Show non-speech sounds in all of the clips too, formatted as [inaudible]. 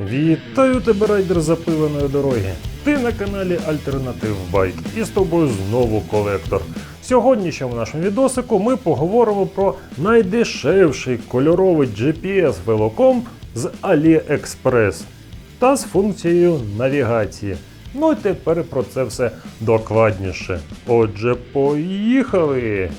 Вітаю тебе, райдер запиленої дороги. Ти на каналі Альтернатив Байк і з тобою знову колектор. Сьогодні ще в нашому відосику ми поговоримо про найдешевший кольоровий GPS велокомп з AliExpress та з функцією навігації. Ну і тепер про це все докладніше. Отже, поїхали!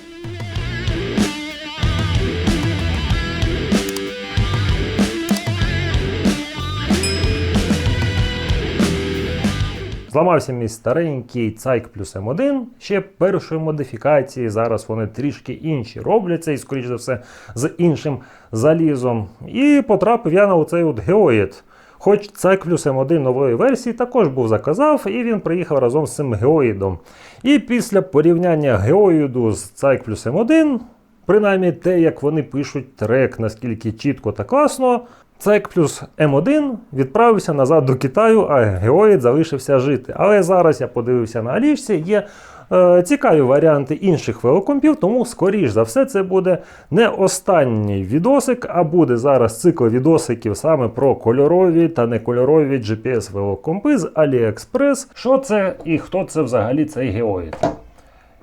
Зламався мій старенький Цайк плюс М1 ще першої модифікації. Зараз вони трішки інші робляться, і, скоріш за все, з іншим залізом. І потрапив я на оцей от геоїд. Хоч Цайк плюс М1 нової версії також був заказав, і він приїхав разом з цим геоїдом. І після порівняння геоїду з Цайк плюс М1, принаймні те, як вони пишуть трек, наскільки чітко та класно, Цайк плюс М1 відправився назад до Китаю, а Геоїд залишився жити. Але зараз я подивився на Алічці, є е, цікаві варіанти інших велокомпів, тому, скоріш за все, це буде не останній відосик, а буде зараз цикл відосиків саме про кольорові та некольорові GPS велокомпи з AliExpress. Що це і хто це взагалі цей Геоїд?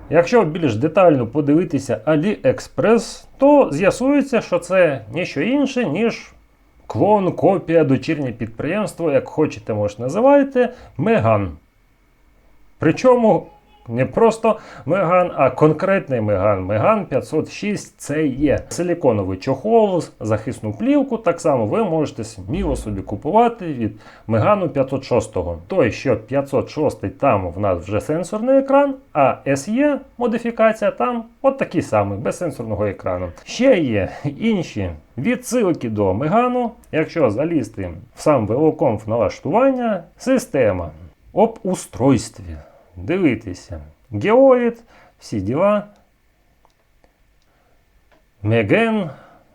Якщо більш детально подивитися AliExpress, то з'ясується, що це ніщо інше, ніж клон, копія, дочірнє підприємство, як хочете, може називайте, Меган. Причому не просто Меган, а конкретний Меган. Меган 506 це є силіконовий чохол, захисну плівку. Так само ви можете сміло собі купувати від Мегану 506. Той, що 506 там в нас вже сенсорний екран, а SE модифікація там от такий самий, без сенсорного екрану. Ще є інші відсилки до Мегану. Якщо залізти в сам велокомф налаштування, система об устройстві. Дивитися. Геоїд, всі діла. Меген,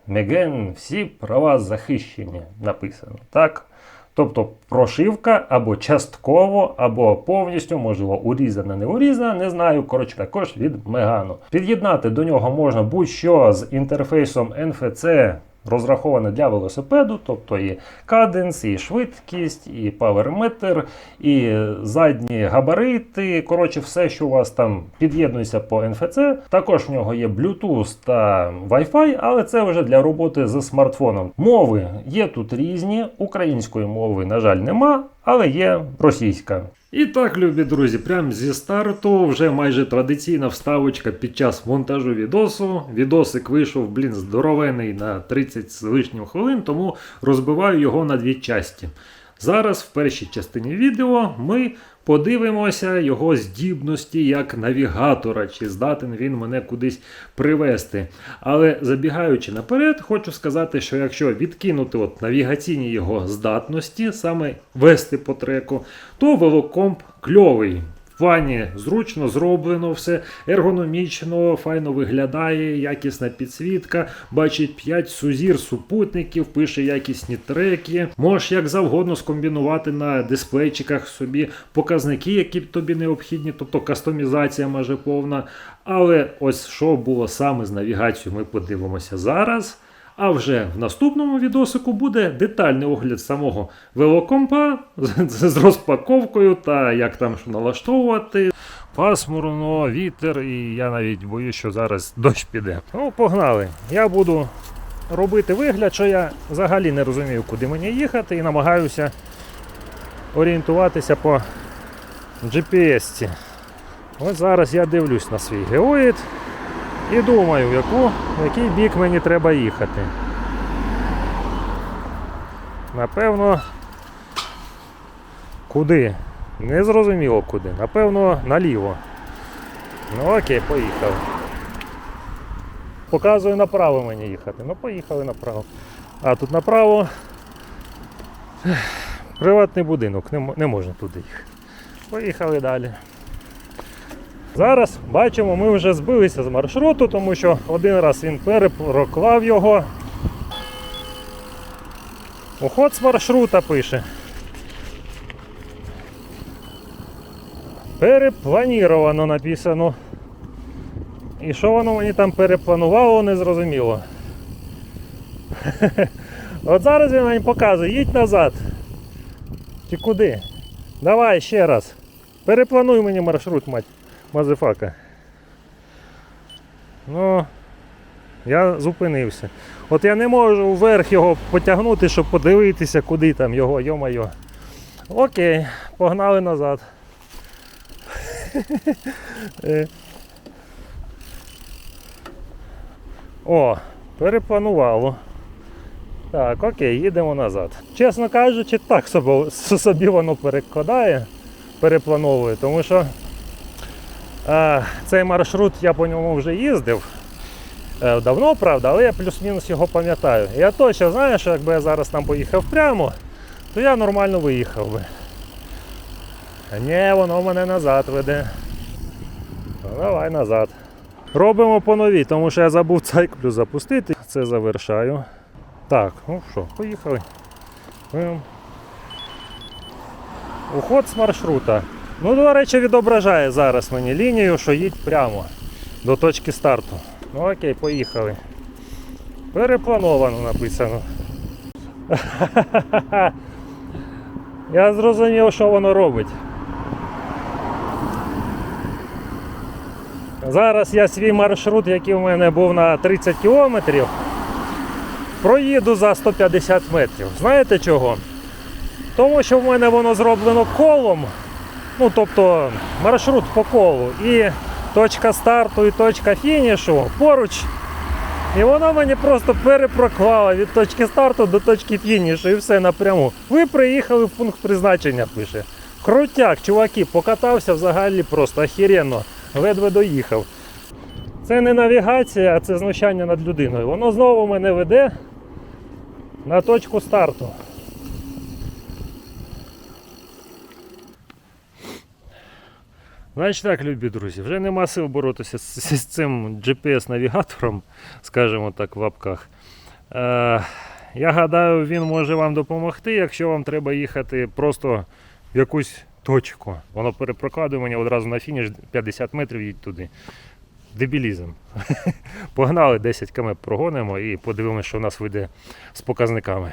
Меген, всі права захищені, написано. Так? Тобто прошивка або частково, або повністю, можливо, урізана, не урізана, не знаю. Коротше, також від Мегану. Під'єднати до нього можна будь-що з інтерфейсом NFC. Розраховане для велосипеду, тобто і каденс, і швидкість, і паверметр, і задні габарити. Коротше, все, що у вас там під'єднується по NFC. Також в нього є Bluetooth та Wi-Fi, але це вже для роботи з смартфоном. Мови є тут різні. Української мови, на жаль, нема, але є російська. І так, любі друзі, прямо зі старту вже майже традиційна вставочка під час монтажу відосу. Відосик вийшов, блін, здоровений на 30 з лишнім хвилин, тому розбиваю його на дві часті. Зараз, в першій частині відео, ми подивимося його здібності як навігатора, чи здатен він мене кудись привести. Але забігаючи наперед, хочу сказати, що якщо відкинути от навігаційні його здатності, саме вести по треку, то велокомп кльовий. В плані зручно зроблено все, ергономічно, файно виглядає, якісна підсвітка, бачить 5 сузір супутників, пише якісні треки. Можеш як завгодно скомбінувати на дисплейчиках собі показники, які тобі необхідні, тобто кастомізація майже повна. Але ось що було саме з навігацією, ми подивимося зараз. А вже в наступному відосику буде детальний огляд самого велокомпа з, розпаковкою та як там налаштовувати. Пасмурно, вітер, і я навіть боюсь, що зараз дощ піде. Ну, погнали. Я буду робити вигляд, що я взагалі не розумію, куди мені їхати, і намагаюся орієнтуватися по GPS. Ось зараз я дивлюсь на свій геоїд і думаю, в, яку, в який бік мені треба їхати. Напевно, куди? Не зрозуміло куди. Напевно, наліво. Ну окей, поїхав. Показую направо мені їхати. Ну, поїхали направо. А тут направо приватний будинок, не, не можна туди їхати. Поїхали далі. Зараз бачимо, ми вже збилися з маршруту, тому що один раз він перепроклав його. Уход з маршрута пише. Перепланіровано написано. І що воно мені там перепланувало, не зрозуміло. [laughs] От зараз він мені показує, їдь назад. Ти куди? Давай ще раз. Переплануй мені маршрут, мать мазефака. Ну, я зупинився. От я не можу вверх його потягнути, щоб подивитися, куди там його, йо-майо. Окей, погнали назад. [laughs] Е. О, перепланувало. Так, окей, їдемо назад. Чесно кажучи, так [laughs] собі, воно перекладає, переплановує, тому що цей маршрут я по ньому вже їздив. Е, давно, правда, але я плюс-мінус його пам'ятаю. Я точно знаю, що якби я зараз там поїхав прямо, то я нормально виїхав би. Ні, воно мене назад веде. Ну, давай назад. Робимо по новій, тому що я забув цайклю запустити. Це завершаю. Так, ну що, поїхали. Ем. Уход з маршрута. Ну, до речі, відображає зараз мені лінію, що їдь прямо до точки старту. Ну окей, поїхали. Переплановано написано. [laughs] Я зрозумів, що воно робить. Зараз я свій маршрут, який у мене був на 30 кілометрів, проїду за 150 метрів. Знаєте чого? Тому що в мене воно зроблено колом, ну тобто маршрут по колу. І точка старту і точка фінішу поруч. І воно мені просто перепроклало від точки старту до точки фінішу і все напряму. Ви приїхали в пункт призначення, пише. Крутяк, чуваки, покатався взагалі просто охеренно. Ледве доїхав. Це не навігація, а це знущання над людиною. Воно знову мене веде на точку старту. Значить так, любі друзі, вже нема сил боротися з, з цим GPS-навігатором, скажімо так, в лапках. Е, я гадаю, він може вам допомогти, якщо вам треба їхати просто в якусь точку. Воно перепрокладує мені одразу на фініш 50 метрів їдь туди. Дебілізм. [laughs] Погнали 10 км прогонимо і подивимося, що в нас вийде з показниками.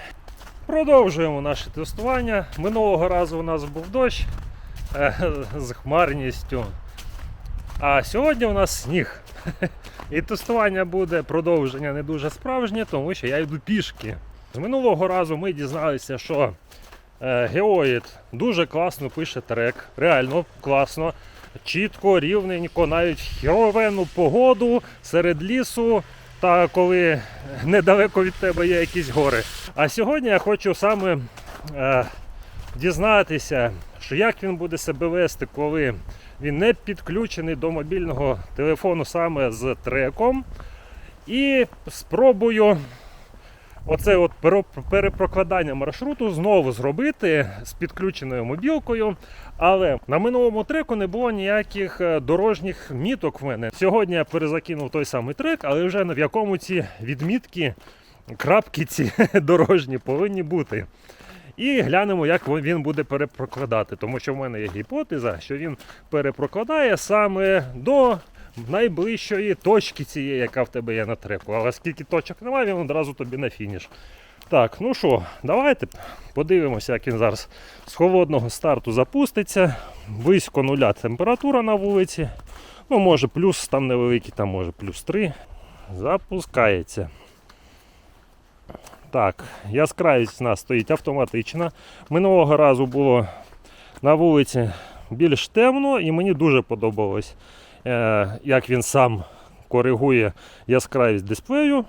Продовжуємо наше тестування. Минулого разу у нас був дощ з хмарністю. А сьогодні у нас сніг. І тестування буде продовження не дуже справжнє, тому що я йду пішки. З минулого разу ми дізналися, що е, Геоїд дуже класно пише трек, реально класно, чітко, рівненько, навіть в хіровенну погоду серед лісу. Та коли недалеко від тебе є якісь гори. А сьогодні я хочу саме е, дізнатися, що як він буде себе вести, коли він не підключений до мобільного телефону саме з треком. І спробую оце от перепрокладання маршруту знову зробити з підключеною мобілкою. Але на минулому треку не було ніяких е, дорожніх міток в мене. Сьогодні я перезакинув той самий трек, але вже в якому ці відмітки, крапки ці [laughs] дорожні повинні бути. І глянемо, як він буде перепрокладати, тому що в мене є гіпотеза, що він перепрокладає саме до найближчої точки цієї, яка в тебе є на треку. Але скільки точок немає, він одразу тобі на фініш. Так, ну що, давайте подивимося, як він зараз з холодного старту запуститься. Близько нуля температура на вулиці. Ну, може плюс там невеликий, там може плюс 3. Запускається. Так, яскравість у нас стоїть автоматична. Минулого разу було на вулиці більш темно і мені дуже подобалось, е, як він сам коригує яскравість дисплею.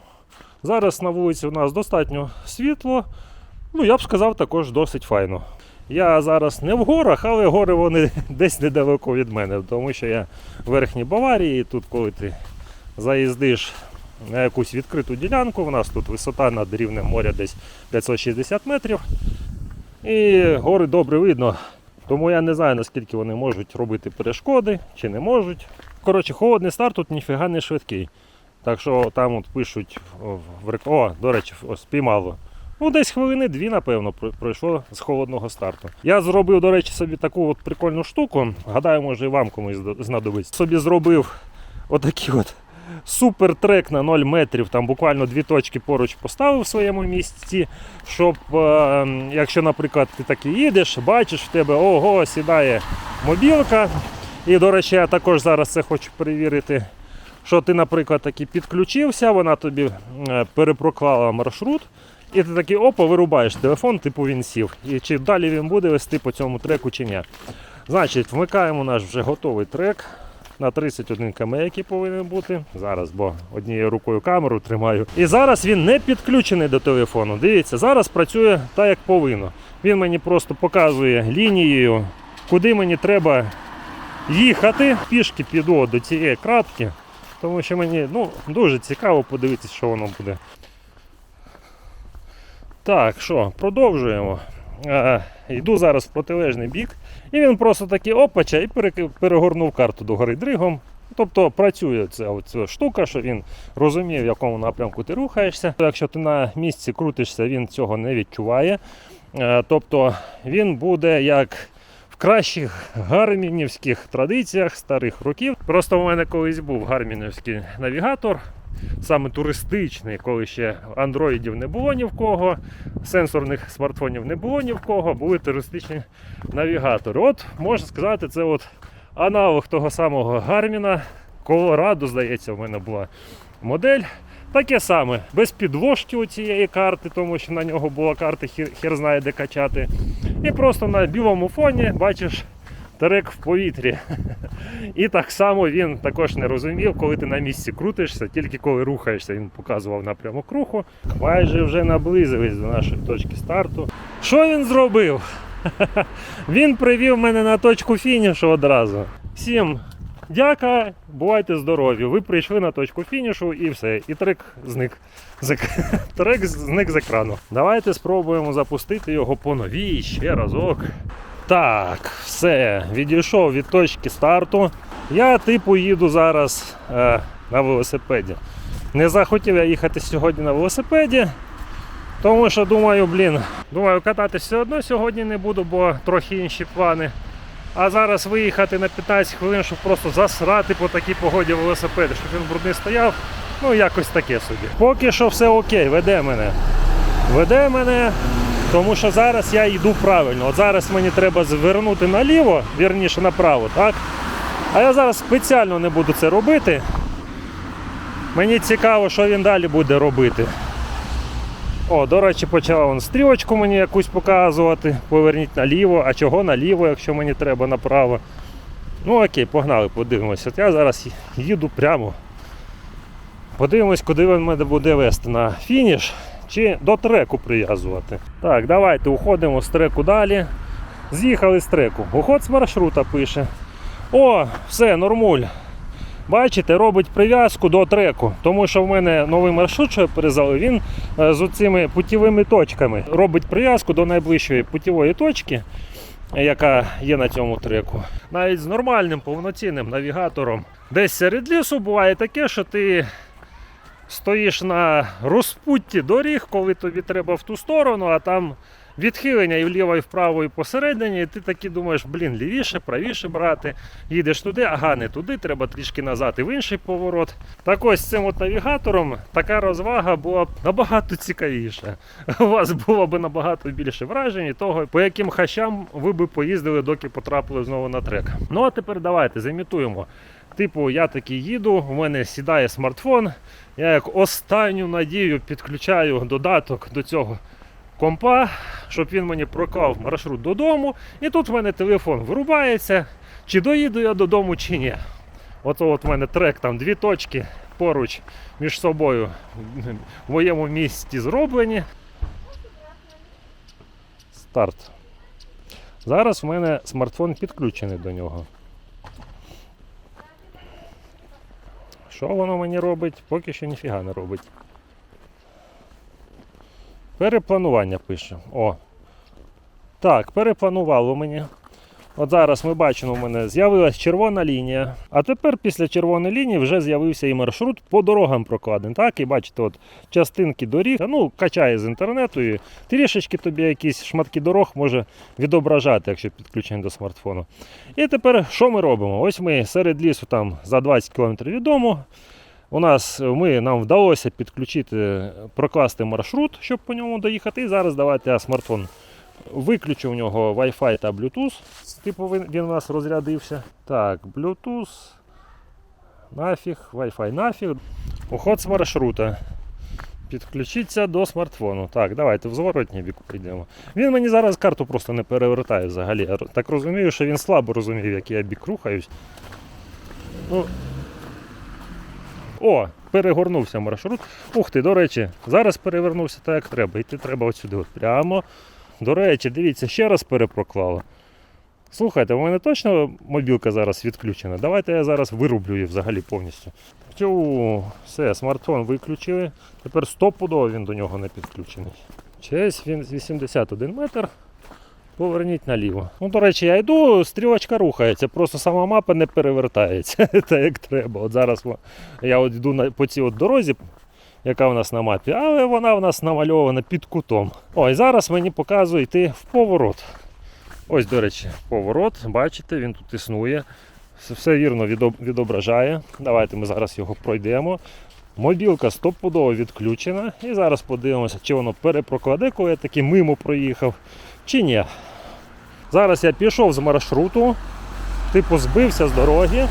Зараз на вулиці у нас достатньо світло. Ну, я б сказав, також досить файно. Я зараз не в горах, але гори вони [laughs] десь недалеко від мене, тому що я в Верхній Баварії, тут, коли ти заїздиш на якусь відкриту ділянку, у нас тут висота над рівнем моря десь 560 метрів. І гори добре видно. Тому я не знаю, наскільки вони можуть робити перешкоди чи не можуть. Коротше, холодний старт тут ніфіга не швидкий. Так що там от пишуть в О, до речі, ось спіймало. Ну, десь хвилини дві, напевно, пройшло з холодного старту. Я зробив, до речі, собі таку от прикольну штуку. Гадаю, може і вам комусь знадобиться. Собі зробив отакі от супер трек на 0 метрів, там буквально дві точки поруч поставив в своєму місці, щоб, е, якщо, наприклад, ти таки їдеш, бачиш в тебе, ого, сідає мобілка. І, до речі, я також зараз це хочу перевірити, що ти, наприклад, таки підключився, вона тобі перепроклала маршрут. І ти такий опа, вирубаєш телефон, типу він сів. І чи далі він буде вести по цьому треку чи ні. Значить, вмикаємо наш вже готовий трек на 31 км, який повинен бути. Зараз, бо однією рукою камеру тримаю. І зараз він не підключений до телефону. Дивіться, зараз працює так, як повинно. Він мені просто показує лінією, куди мені треба їхати. Пішки піду до цієї кратки, тому що мені ну, дуже цікаво подивитися, що воно буде. Так, що, продовжуємо. Е, йду зараз в протилежний бік. І він просто такий опача і перегорнув карту догори дригом. Тобто працює ця, ця штука, що він розуміє, в якому напрямку ти рухаєшся. Якщо ти на місці крутишся, він цього не відчуває. Е, Тобто він буде як в кращих гармінівських традиціях старих років. Просто в мене колись був гармінівський навігатор, саме туристичний, коли ще андроїдів не було ні в кого, сенсорних смартфонів не було ні в кого, були туристичні навігатори. От можна сказати, це от аналог того самого Гарміна. Колорадо, здається, в мене була модель. Таке саме, без підложки у цієї карти, тому що на нього була карта хір, хір знає де качати. І просто на білому фоні бачиш трек в повітрі. [laughs] І так само він також не розумів, коли ти на місці крутишся, тільки коли рухаєшся, він показував напрямок руху. Майже вже наблизились до нашої точки старту. Що він зробив? [laughs] Він привів мене на точку фінішу одразу. Всім дяка, бувайте здорові. Ви прийшли на точку фінішу і все. І трек зник. [laughs] Трек зник з екрану. Давайте спробуємо запустити його по новій ще разок. Так, все, відійшов від точки старту. Я типу їду зараз е, на велосипеді. Не захотів я їхати сьогодні на велосипеді. Тому що думаю, блін, думаю, кататися все одно сьогодні не буду, бо трохи інші плани. А зараз виїхати на 15 хвилин, щоб просто засрати по такій погоді велосипеди, щоб він брудний стояв. Ну, якось таке собі. Поки що все окей, веде мене. Веде мене, тому що зараз я йду правильно. От зараз мені треба звернути наліво, вірніше направо, так? А я зараз спеціально не буду це робити. Мені цікаво, що він далі буде робити. О, до речі, почала він стрілочку мені якусь показувати. Поверніть наліво. А чого наліво, якщо мені треба направо? Ну окей, погнали, подивимося. От я зараз їду прямо. Подивимось, куди він мене буде вести на фініш чи до треку прив'язувати. Так, давайте уходимо з треку далі. З'їхали з треку. Уход з маршрута пише. О, все, нормуль. Бачите, робить прив'язку до треку, тому що в мене новий маршрут, що я перезали, він е, з цими путівими точками робить прив'язку до найближчої путівої точки, яка є на цьому треку. Навіть з нормальним повноцінним навігатором. Десь серед лісу буває таке, що ти стоїш на розпутті доріг, коли тобі треба в ту сторону, а там відхилення і вліво, і вправо, і посередині, і ти таки думаєш, блін, лівіше, правіше брати. Їдеш туди, ага, не туди, треба трішки назад і в інший поворот. Так ось з цим от навігатором така розвага була б набагато цікавіша. У вас було б набагато більше вражень того, по яким хащам ви би поїздили, доки потрапили знову на трек. Ну а тепер давайте замітуємо. Типу, я таки їду, у мене сідає смартфон. Я як останню надію підключаю додаток до цього компа, щоб він мені проклав маршрут додому. І тут в мене телефон вирубається, чи доїду я додому, чи ні. От от в мене трек, там дві точки поруч між собою в моєму місті зроблені. Старт. Зараз в мене смартфон підключений до нього. Що воно мені робить? Поки що ніфіга не робить. Перепланування пише. О. Так, перепланувало мені. От зараз ми бачимо, у мене з'явилась червона лінія. А тепер після червоної лінії вже з'явився і маршрут по дорогам прокладений. Так, і бачите, от частинки доріг, ну, качає з інтернету і трішечки тобі якісь шматки дорог може відображати, якщо підключений до смартфону. І тепер що ми робимо? Ось ми серед лісу там за 20 км від дому. У нас ми, нам вдалося підключити, прокласти маршрут, щоб по ньому доїхати. І зараз давайте я смартфон виключу в нього Wi-Fi та Bluetooth. Типу він, у нас розрядився. Так, Bluetooth. Нафіг, Wi-Fi нафіг. Уход з маршрута. Підключіться до смартфону. Так, давайте в зворотній бік прийдемо. Він мені зараз карту просто не перевертає взагалі. Я так розумію, що він слабо розумів, як я бік рухаюсь. Ну. О, перегорнувся маршрут. Ух ти, до речі, зараз перевернувся так, як треба. Йти треба. От прямо. До речі, дивіться, ще раз перепроклало. Слухайте, у мене точно мобілка зараз відключена. Давайте я зараз вирублю її взагалі повністю. Тю, все, смартфон виключили. Тепер стопудово він до нього не підключений. ЧС він 81 метр. Поверніть наліво. Ну, до речі, я йду, стрілочка рухається, просто сама мапа не перевертається, [laughs] так як треба. От зараз я от йду по цій от дорозі, яка у нас на мапі, але вона у нас намальована під кутом. Ой, зараз мені показує йти в поворот. Ось, до речі, поворот, бачите, він тут існує. Все вірно відображає. Давайте ми зараз його пройдемо. Мобілка стопудово відключена. І зараз подивимося, чи воно перепрокладе, коли я таки мимо проїхав, чи ні. Зараз я пішов з маршруту, типу збився з дороги.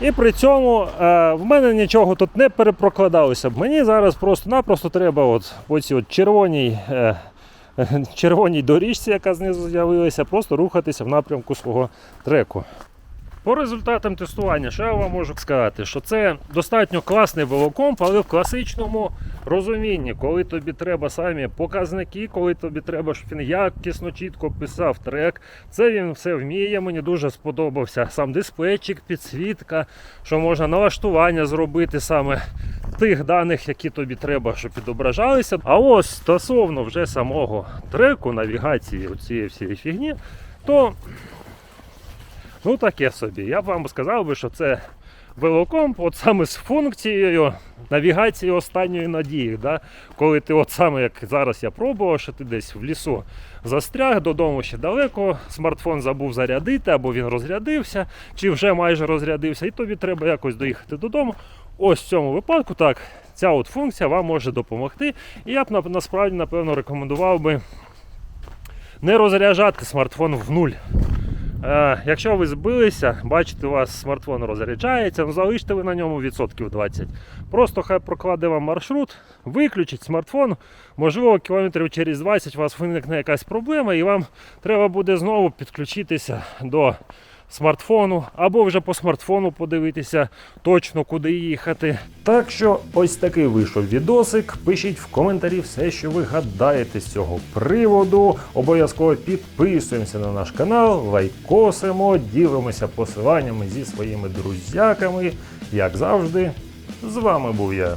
І при цьому е, в мене нічого тут не перепрокладалося. Мені зараз просто-напросто треба от по цій от червоній, е, [laughs] червоній доріжці, яка знизу з'явилася, просто рухатися в напрямку свого треку. По результатам тестування, що я вам можу сказати, що це достатньо класний велокомп, але в класичному розумінні, коли тобі треба самі показники, коли тобі треба, щоб він якісно, чітко писав трек. Це він все вміє. Мені дуже сподобався сам диспетчик, підсвітка, що можна налаштування зробити саме тих даних, які тобі треба, щоб відображалися. А ось стосовно вже самого треку, навігації цієї всієї фігні, то Ну таке собі. Я б вам сказав би, що це велокомп, от саме з функцією навігації останньої надії. Да? Коли ти, от саме як зараз я пробував, що ти десь в лісу застряг, додому ще далеко, смартфон забув зарядити, або він розрядився, чи вже майже розрядився, і тобі треба якось доїхати додому. Ось в цьому випадку так, ця от функція вам може допомогти. І я б насправді напевно рекомендував би не розряджати смартфон в нуль. Е, якщо ви збилися, бачите, у вас смартфон розряджається, ну залиште ви на ньому відсотків 20. Просто хай прокладе вам маршрут, виключить смартфон, можливо, кілометрів через 20 у вас виникне якась проблема, і вам треба буде знову підключитися до смартфону, або вже по смартфону подивитися точно куди їхати. Так що ось такий вийшов відосик. Пишіть в коментарі все, що ви гадаєте з цього приводу. Обов'язково підписуємося на наш канал, лайкосимо, ділимося посиланнями зі своїми друзяками. Як завжди, з вами був я,